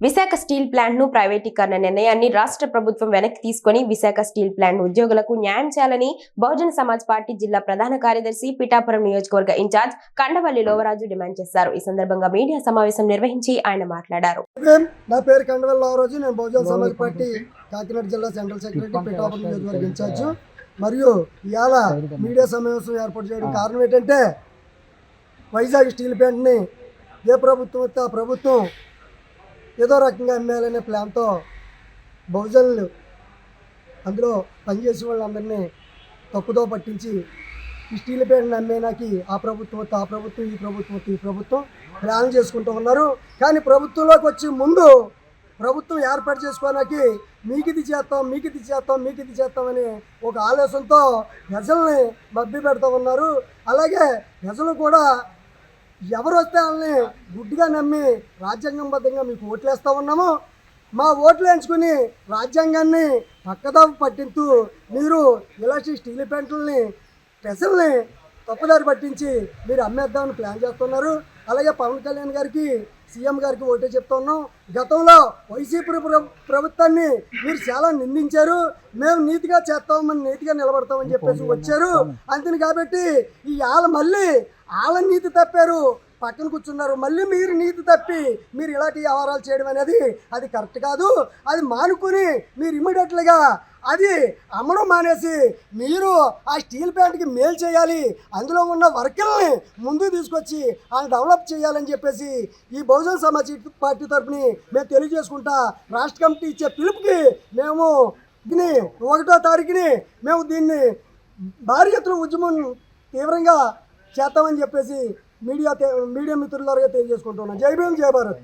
Visakha steel ప్లాంట్ను ప్రైవేటీకరణ నిర్ణయాన్ని రాష్ట్ర ప్రభుత్వం వెనక్కి తీసుకుని విశాఖ స్టీల్ ప్లాంట్ ఉద్యోగులకు న్యాయం చేయాలని బహుజన సమాజ్ పార్టీ జిల్లా ప్రధాన కార్యదర్శి పిఠాపురం నియోజకవర్గ ఇన్ఛార్జ్ కండవల్లి లోవరాజు డిమాండ్ చేశారు. ఈ సందర్భంగా మీడియా సమావేశం నిర్వహించి ఆయన మాట్లాడారు. నా పేరు కండవల్లి లోవరాజు. నేను బహుజన సమాజ్ పార్టీ కాకినాడ జిల్లా సెంట్రల్ సెక్రటరీ పిఠాపురం నియోజకవర్గ ఇన్ఛార్జ్. మరియు ఇవాళ మీడియా సమావేశం ఏర్పాటు చేయడం కారణం ఏంటంటే వైజాగ్ స్టీల్ ప్లాంట్ని ఏ ప్రభుత్వం వస్తే ఆ ప్రభుత్వం ఏదో రకంగా అమ్మేయాలనే ప్లాన్తో బహుజనులు అందులో పనిచేసే వాళ్ళందరినీ తప్పుదో పట్టించి ఈ స్టీల్ ప్లాంట్ని అమ్మేనాకి ఆ ప్రభుత్వం ఆ ప్రభుత్వం ఈ ప్రభుత్వం ఈ ప్రభుత్వం ప్లాన్ చేసుకుంటూ ఉన్నారు. కానీ ప్రభుత్వంలోకి వచ్చి ముందు ప్రభుత్వం ఏర్పాటు చేసుకోవడానికి మీకు ఇది చేస్తాం మీకు ఇది చేస్తాం మీకు ఇది చేస్తామని ఒక ఆలోచనతో ప్రజల్ని మభ్య పెడతా ఉన్నారు. అలాగే ప్రజలు కూడా ఎవరు వస్తే వాళ్ళని గుడ్డుగా నమ్మి రాజ్యాంగంబద్ధంగా మీకు ఓట్లేస్తూ ఉన్నాము మా ఓట్లు ఎంచుకుని రాజ్యాంగాన్ని పక్కదాపు పట్టించు మీరు ఇలాంటి స్టీల్ ప్యాంట్లని ప్రజల్ని తప్పుదారి పట్టించి మీరు అమ్మేద్దామని ప్లాన్ చేస్తున్నారు. అలాగే పవన్ కళ్యాణ్ గారికి సీఎం గారికి ఓటే చెప్తా ఉన్నాం. గతంలో వైసీపీ ప్రభుత్వాన్ని మీరు చాలా నిందించారు. మేము నీతిగా చేస్తామని నీతిగా నిలబడతామని చెప్పేసి వచ్చారు. అంతని కాబట్టి ఈ వాళ్ళ మళ్ళీ వాళ్ళ నీతి తప్పారు. పక్కన కూర్చున్నారు. మళ్ళీ మీరు నీతి తప్పి మీరు ఇలాంటి వ్యవహారాలు చేయడం అనేది అది కరెక్ట్ కాదు. అది మానుకుని మీరు ఇమ్మీడియట్లుగా అది అమ్మడం మానేసి మీరు ఆ స్టీల్ ప్లాంట్కి మేలు చేయాలి. అందులో ఉన్న వర్కర్ని ముందుకు తీసుకొచ్చి ఆ డెవలప్ చేయాలని చెప్పేసి ఈ బహుజన సమాజ్ పార్టీ తరఫుని మేము తెలియజేసుకుంటా రాష్ట్ర కమిటీ ఇచ్చే పిలుపుకి మేము దీన్ని ఒకటో తారీఖుని మేము దీన్ని భారీ ఎత్తున ఉద్యమం తీవ్రంగా చేస్తామని చెప్పేసి మీడియా మీడియా మిత్రుల ద్వారా తెలియజేసుకుంటున్నాం. జై భీమ్ జై భారత్.